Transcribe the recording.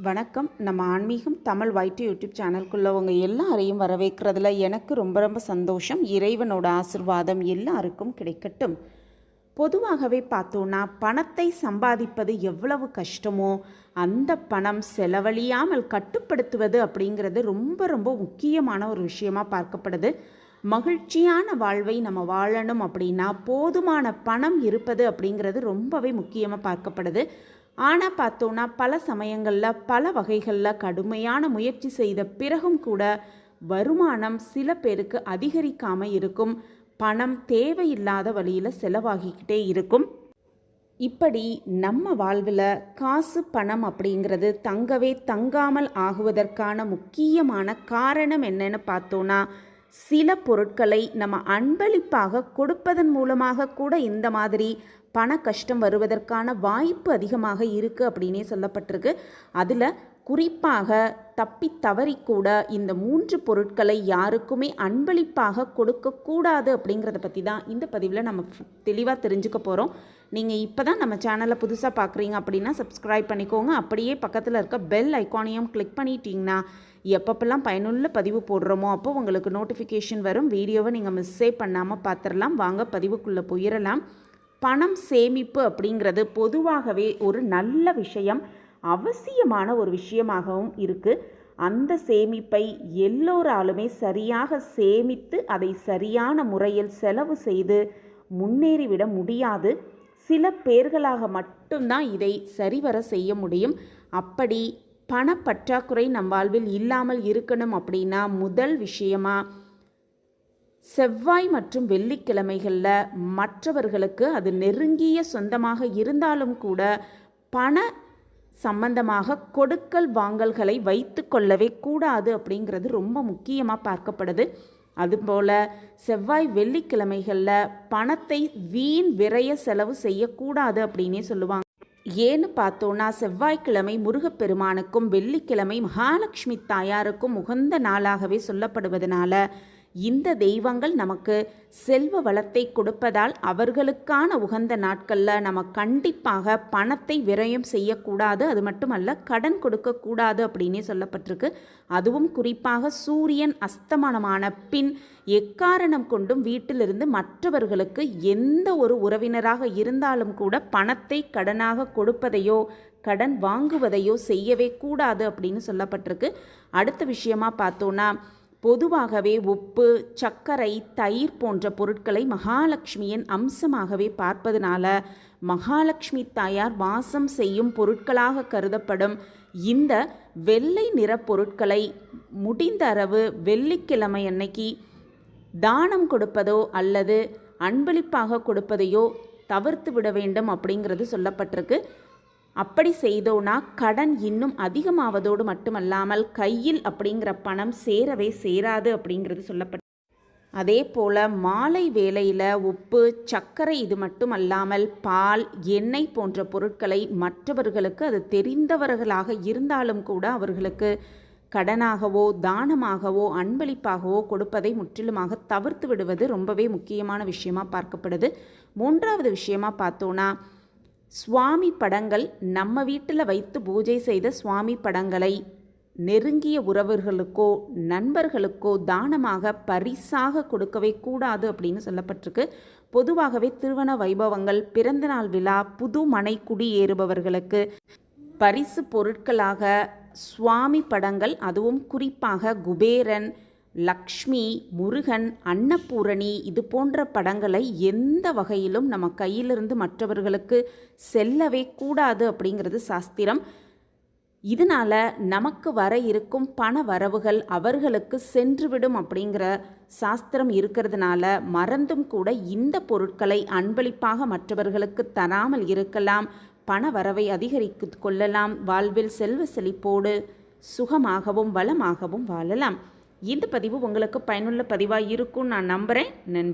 வணக்கம். நம்ம ஆன்மீகம் தமிழ் வைட்டு யூடியூப் சேனலுக்குள்ள உங்க எல்லாரையும் வரவேற்கிறதுல எனக்கு ரொம்ப ரொம்ப சந்தோஷம். இறைவனோட ஆசிர்வாதம் எல்லாருக்கும் கிடைக்கட்டும். பொதுவாகவே பார்த்தோன்னா பணத்தை சம்பாதிப்பது எவ்வளவு கஷ்டமோ அந்த பணம் செலவழியாமல் கட்டுப்படுத்துவது அப்படிங்கிறது ரொம்ப ரொம்ப முக்கியமான ஒரு விஷயமா பார்க்கப்படுது. மகிழ்ச்சியான வாழ்வை நம்ம வாழணும் அப்படின்னா போதுமான பணம் இருப்பது அப்படிங்கிறது ரொம்பவே முக்கியமாக பார்க்கப்படுது. ஆனால் பார்த்தோன்னா பல சமயங்களில் பல வகைகளில் கடுமையான முயற்சி செய்த பிறகும் கூட வருமானம் சில பேருக்கு அதிகரிக்காமல் இருக்கும். பணம் தேவையில்லாத வழியில் செலவாகிக்கிட்டே இருக்கும். இப்படி நம்ம வாழ்வில் காசு பணம் அப்படிங்கிறது தங்கவே தங்காமல் ஆகுவதற்கான முக்கியமான காரணம் என்னன்னு பார்த்தோன்னா சில பொருட்களை நம்ம அன்பளிப்பாக கொடுப்பதன் மூலமாக கூட இந்த மாதிரி பண கஷ்டம் வருவதற்கான வாய்ப்பு அதிகமாக இருக்குது அப்படின்னே சொல்லப்பட்டிருக்கு. அதில் குறிப்பாக தப்பி தவறிக்கூட இந்த மூன்று பொருட்களை யாருக்குமே அன்பளிப்பாக கொடுக்கக்கூடாது அப்படிங்கிறத பற்றி தான் இந்த பதிவில் நம்ம தெளிவாக தெரிஞ்சுக்க போகிறோம் நீங்கள் இப்போ தான் நம்ம சேனலை புதுசாக பார்க்குறீங்க அப்படின்னா சப்ஸ்கிரைப் பண்ணிக்கோங்க. அப்படியே பக்கத்தில் இருக்க பெல் ஐக்கானையும் கிளிக் பண்ணிட்டீங்கன்னா எப்பப்பெல்லாம் பயனுள்ள பதிவு போடுறோமோ அப்போ உங்களுக்கு நோட்டிஃபிகேஷன் வரும். வீடியோவை நீங்கள் மிஸ்ஸே பண்ணாமல் பார்த்துடலாம் வாங்க பதிவுக்குள்ளே போயிடலாம் பணம் சேமிப்பு அப்படிங்கிறது பொதுவாகவே ஒரு நல்ல விஷயம். அவசியமான ஒரு விஷயமாகவும் இருக்குது அந்த சேமிப்பை எல்லோராலுமே சரியாக சேமித்து அதை சரியான முறையில் செலவு செய்து முன்னேறிவிட முடியாது. சில பேர்களாக மட்டும்தான் இதை சரிவர செய்ய முடியும். அப்படி பணப்பற்றாக்குறை நம் வாழ்வில் இல்லாமல் இருக்கணும் அப்படின்னா முதல் விஷயமா செவ்வாய் மற்றும் வெள்ளிக்கிழமைகளில் மற்றவர்களுக்கு அது நெருங்கிய சொந்தமாக இருந்தாலும் கூட பண சம்பந்தமாக கொடுக்கல் வாங்கல்களை வைத்து கொள்ளவே கூடாது அப்படிங்கிறது ரொம்ப முக்கியமாக பார்க்கப்படுது. அதுபோல் செவ்வாய் வெள்ளிக்கிழமைகளில் பணத்தை வீண் விரைய செலவு செய்யக்கூடாது அப்படின்னே சொல்லுவாங்க. ஏன்னு பார்த்தோன்னா செவ்வாய்க்கிழமை முருகப்பெருமானுக்கும் வெள்ளிக்கிழமை மகாலட்சுமி தாயாருக்கும் உகந்த நாளாகவே சொல்லப்படுவதனால இந்த தெய்வங்கள் நமக்கு செல்வ வளத்தை கொடுப்பதால் அவர்களுக்கான உகந்த நாட்களில் நம்ம கண்டிப்பாக பணத்தை விரயம் செய்யக்கூடாது. அது மட்டுமல்ல கடன் கொடுக்கக்கூடாது அப்படின்னே சொல்லப்பட்டிருக்கு. அதுவும் குறிப்பாக சூரியன் அஸ்தமனமான பின் எக்காரணம் கொண்டும் வீட்டிலிருந்து மற்றவர்களுக்கு எந்த ஒரு உறவினராக இருந்தாலும் கூட பணத்தை கடனாக கொடுப்பதையோ கடன் வாங்குவதையோ செய்யவே கூடாது அப்படின்னு சொல்லப்பட்டிருக்கு. அடுத்த விஷயமா பார்த்தோன்னா பொதுவாகவே உப்பு சர்க்கரை தயிர் போன்ற பொருட்களை மகாலட்சுமியின் அம்சமாகவே பார்ப்பதனால மகாலட்சுமி தாயார் வாசம் செய்யும் பொருட்களாக கருதப்படும் இந்த வெள்ளை நிற பொருட்களை முடிந்த அளவு வெள்ளிக்கிழமை அன்னைக்கு தானம் கொடுப்பதோ அல்லது அன்பளிப்பாக கொடுப்பதையோ தவிர்த்து விட வேண்டும் அப்படிங்கிறது சொல்லப்பட்டிருக்கு. அப்படி செய்தோன்னா கடன் இன்னும் அதிகமாவதோடு மட்டுமல்லாமல் கையில் அப்படிங்கிற பணம் சேரவே சேராது அப்படிங்கிறது சொல்லப்பட்டு. அதே போல் மாலை வேளையில் உப்பு சர்க்கரை இது மட்டும் அல்லாமல் பால் எண்ணெய் போன்ற பொருட்களை மற்றவர்களுக்கு அது தெரிந்தவர்களாக இருந்தாலும் கூட அவர்களுக்கு கடனாகவோ தானமாகவோ அன்பளிப்பாகவோ கொடுப்பதை முற்றிலுமாக தவிர்த்து விடுவது ரொம்பவே முக்கியமான விஷயமாக பார்க்கப்படுது. மூன்றாவது விஷயமாக பார்த்தோன்னா சுவாமி படங்கள் நம்ம வீட்டில் வைத்து பூஜை செய்த சுவாமி படங்களை நெருங்கிய உறவர்களுக்கோ நண்பர்களுக்கோ தானமாக பரிசாக கொடுக்கவே கூடாது அப்படின்னு சொல்லப்பட்டிருக்கு. பொதுவாகவே திருவண வைபவங்கள் பிறந்தநாள் விழா புது மனை குடியேறுபவர்களுக்கு பரிசு பொருட்களாக சுவாமி படங்கள் அதுவும் குறிப்பாக குபேரன் லக்ஷ்மி முருகன் அன்னபூரணி இது போன்ற படங்களை எந்த வகையிலும் நம்ம கையிலிருந்து மற்றவர்களுக்கு செல்லவே கூடாது அப்படிங்கிறது சாஸ்திரம். இதனால் நமக்கு வர இருக்கும் பண வரவுகள் அவர்களுக்கு சென்றுவிடும் அப்படிங்கிற சாஸ்திரம் இருக்கிறதுனால மறந்தும் கூட இந்த பொருட்களை அன்பளிப்பாக மற்றவர்களுக்கு தராமல் இருக்கலாம். பண வரவை அதிகரித்து கொள்ளலாம். வாழ்வில் செல்வ செழிப்போடு சுகமாகவும் வளமாகவும் வாழலாம். இந்த பதிவு உங்களுக்கு பயனுள்ள பதிவாக இருக்கும் நான் நம்புகிறேன் நன்றி.